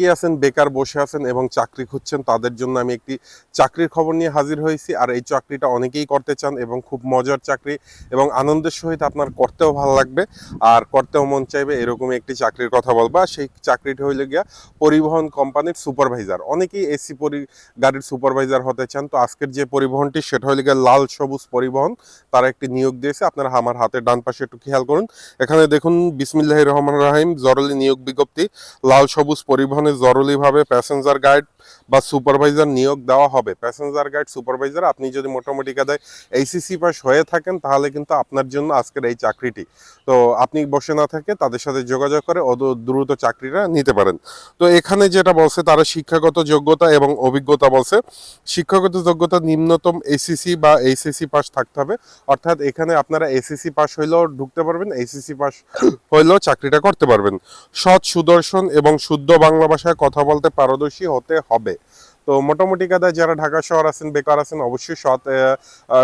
অনেকেই আছেন, বেকার বসে আছেন এবং চাকরি খুঁজছেন, তাদের জন্য আমি একটি চাকরির খবর নিয়ে হাজির হয়েছি। আর এই চাকরিটা অনেকেই করতে চান এবং খুব মজার চাকরি এবং আনন্দের সহিত আপনার করতেও ভালো লাগবে। আর করতেও মন চাইবে এরকমই একটি চাকরির কথা বলব। সেই চাকরিটি হইলে গিয়া পরিবহন কোম্পানির সুপারভাইজার। অনেকেই এসি পরি, গাড়ির সুপারভাইজার হতে চান। তো আজকের যে পরিবহনটি, সেটা হইলে গিয়া লাল সবুজ পরিবহন। তারা একটি নিয়োগ দিয়েছে। আপনারা আমার হাতের ডান পাশে একটু খেয়াল করুন। এখানে দেখুন বিসমিল্লাহ রহমান রাহিম, জরুরি নিয়োগ বিজ্ঞপ্তি। লাল সবুজ পরিবহনে জরুরিভাবে প্যাসেঞ্জার গাইড বা সুপারভাইজার নিয়োগ দেওয়া হবে। প্যাসেঞ্জার গাইড সুপারভাইজার আপনি যদি মোটামুটি কাদায় এইসিসি পাস হয়ে থাকেন, তাহলে কিন্তু আপনার জন্য আজকের এই চাকরিটি। তো আপনি বসে না থাকে তাদের সাথে যোগাযোগ করে অত দ্রুত চাকরিটা নিতে পারেন। তো এখানে যেটা বলছে, তারা শিক্ষাগত যোগ্যতা এবং অভিজ্ঞতা বলছে। শিক্ষাগত যোগ্যতা নিম্নতম এসিসি বা এইসিসি পাস থাকতে হবে। অর্থাৎ এখানে আপনারা এসএসসি পাস হইলেও ঢুকতে পারবেন এইচএসসি পাস হইলেও চাকরিটা করতে পারবেন। সৎ সুদর্শন এবং শুদ্ধ বাংলা ভাষায় কথা বলতে পারদর্শী হতে হবে। তো মোটামুটি কাদায় যারা ঢাকা শহর আছেন, বেকার আছেন, অবশ্যই সৎ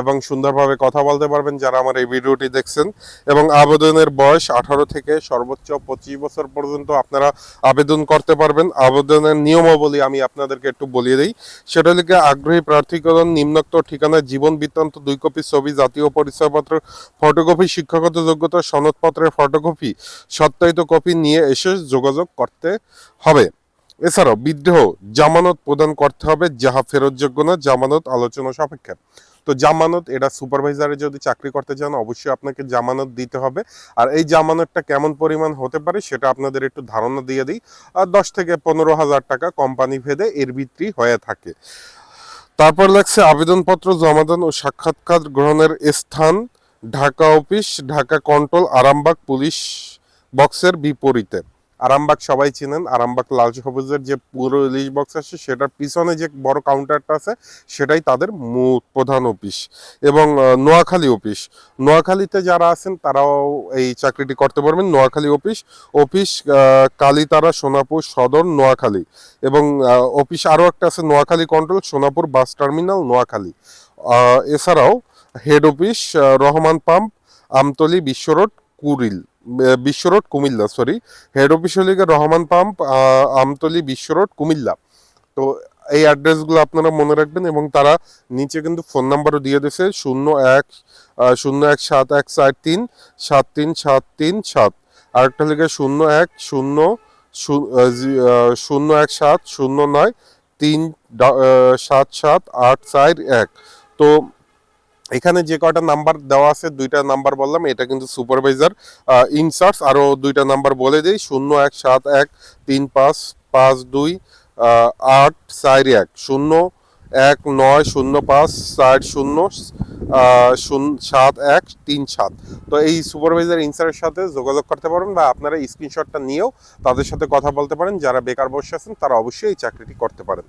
এবং সুন্দরভাবে কথা বলতে পারবেন যারা আমার এই ভিডিওটি দেখছেন। এবং আবেদনের বয়স আঠারো থেকে সর্বোচ্চ পঁচিশ বছর পর্যন্ত আপনারা আবেদন করতে পারবেন। আবেদনের নিয়মাবলী আমি আপনাদেরকে একটু বলিয়ে দিই। সেটা লিখে আগ্রহী প্রার্থীকরণ নিম্নোক্ত ঠিকানায় জীবন বৃত্তান্ত, দুই কপি ছবি, জাতীয় পরিচয়পত্র, ফটোকপি, শিক্ষাগত যোগ্যতা, সনদপত্রের ফটোকপি, সত্যায়িত কপি নিয়ে এসে যোগাযোগ করতে হবে। এছাড়াও বিদ্রোহ জামানত প্রদান করতে হবে, যাহা ফেরতযোগ্য না জামানত আলোচনা সাপেক্ষে। তো জামানত, এটা সুপারভাইজারে যদি চাকরি করতে চান, অবশ্যই আপনাকে জামানত দিতে হবে। আর এই জামানতটা কেমন পরিমাণ হতে পারে, সেটা আপনাদের একটু ধারণা দিয়ে দিই। আর দশ থেকে পনেরো হাজার টাকা কোম্পানি ভেদে এর বিক্রি হয়ে থাকে। তারপর লাগছে আবেদনপত্র, জমাদান ও সাক্ষাৎকার গ্রহণের স্থান, Dhaka office, Dhaka control, Arambagh police বক্সের বিপরীতে। আরামবাগ সবাই চিনেন। আরামবাগ লাল সবুজের যে পুরো ইলিশ বক্স আছে সেটার পিছনে যে বড় কাউন্টারটা আছে সেটাই তাদের প্রধান অফিস এবং নোয়াখালী অফিস নোয়াখালীতে যারা আছেন তারাও এই চাকরিটি করতে পারবেন। Noakhali office office Kalitara Sonapur Sadar Noakhali. এবং অফিস আরও একটা আছে Noakhali control Sonapur bus terminal Noakhali. এছাড়াও head office Rahman pump Amtali Bishwa road ah, Bishwa road Comilla sorry head office হলে রহমান পাম্প আমতলি বিশ্ব রোড কুমিল্লা। তো এই অ্যাড্রেসগুলো আপনারা মনে রাখবেন এবং তারা নিচে কিন্তু ফোন নাম্বারও দিয়ে দিয়েছে, শূন্য এক শূন্য এক সাত এক চার তিন, সাত তিন সাত তিন সাত। আরেকটা লিখে শূন্য এক, শূন্য শূন্য এক সাত, শূন্য নয়, তিন সাত সাত আট চার এক। তো এখানে যে কয়টা নাম্বার দেওয়া আছে, দুইটা নাম্বার বললাম, এটা কিন্তু সুপারভাইজার ইনসার্টস আরও দুইটা নাম্বার বলে দিই, শূন্য এক, সাত এক, তিন পাঁচ পাঁচ দুই আট, চার এক, শূন্য এক, নয়, শূন্য পাঁচ, চার শূন্য শূন্য, সাত এক, তিন সাত। তো এই সুপারভাইজার ইনসারের সাথে যোগাযোগ করতে পারেন বা আপনারা স্ক্রিনশটটা নিয়েও তাদের সাথে কথা বলতে পারেন। যারা বেকার বসে আছেন, তারা অবশ্যই এই চাকরিটি করতে পারেন।